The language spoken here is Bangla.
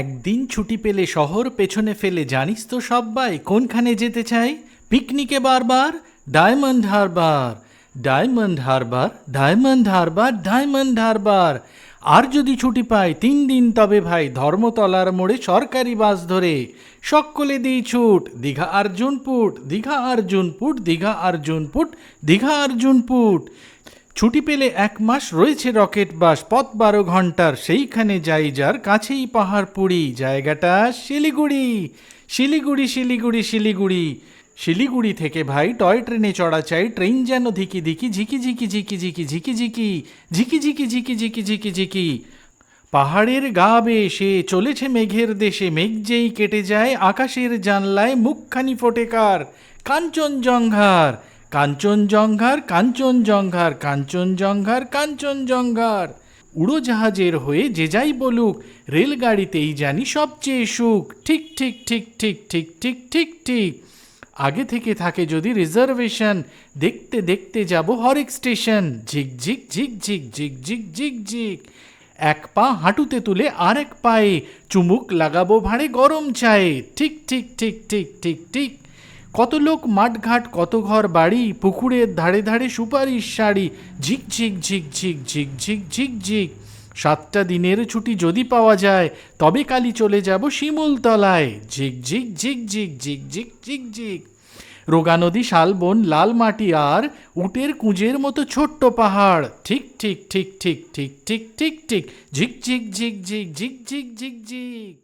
একদিন ছুটি পেলে শহর পেছনে ফেলে, জানিস তো সব্বাই, কোনখানে যেতে চাই? পিকনিকে বারবার, ডায়মন্ড হারবার ডায়মন্ড হারবার ডায়মন্ড হারবার ডায়মন্ড হারবার। আর যদি ছুটি পাই তিন দিন, তবে ভাই, ধর্মতলার মোড়ে সরকারি বাস ধরে। সকলে দিই ছুট, দীঘা আর্জুনপুট দীঘা আর্জুনপুট দীঘা আর্জুনপুট দীঘা আর্জুনপুট ছুটি পেলে এক মাস রয়েছে রকেট বাস, পথ বারো ঘণ্টার সেইখানে যাই, যার কাছেই পাহাড়পুরি জায়গাটা শিলিগুড়ি। শিলিগুড়ি শিলিগুড়ি শিলিগুড়ি। শিলিগুড়ি থেকে ভাই টয় ট্রেনে চড়া চাই, ট্রেন যেন ধিকি ধিকি, ঝিকি ঝিকি ঝিকি ঝিকি ঝিকি ঝিকি ঝিকি ঝিকি ঝিকি ঝিকি ঝিকি ঝিকি। পাহাড়ের গা বেয়ে সে চলেছে মেঘের দেশে, মেঘ যেই কেটে যায় আকাশের জানলায়, মুখখানি ফোটেকার কাঞ্চনজঙ্ঘার। কাঞ্চনজঙ্ঘার কাঞ্চনজঙ্ঘার কাঞ্চনজঙ্ঘার কাঞ্চনজঙ্ঘার উড়োজাহাজের হয়ে যে যাই বলুক রেলগাড়িতেই জানি সবচেয়ে সুখ ঠিক ঠিক ঠিক ঠিক ঠিক ঠিক ঠিক ঠিক আগে থেকে থাকে যদি রিজার্ভেশন দেখতে দেখতে যাব হরেক স্টেশন ঝিক ঝিক ঝিক ঝিক ঝিক ঝিক ঝিক ঝিক এক পা হাঁটুতে তুলে আর এক পায়ে চুমুক লাগাবো ভাঁড়ে গরম চায়ে ঠিক ঠিক ঠিক ঠিক ঠিক ঠিক কত লোক মাঠঘাট কত ঘর বাড়ি পুকুরের ধারে ধারে সুপারিশ শাড়ি ঝিক ঝিক ঝিক ঝিক ঝিক ঝিক ঝিক ঝিক সাতটা দিনের ছুটি যদি পাওয়া যায় তবে কালি চলে যাব শিমুলতলায় ঝিক ঝিক ঝিক ঝিক ঝিক ঝিক ঝিক ঝিক রোগা নদী শালবন লাল মাটি আর উটের কুঁজের মতো ছোট্ট পাহাড় ঠিক ঠিক ঠিক ঠিক ঠিক ঠিক ঠিক ঠিক ঝিক ঝিক ঝিক ঝিক ঝিক ঝিক ঝিক ঝিক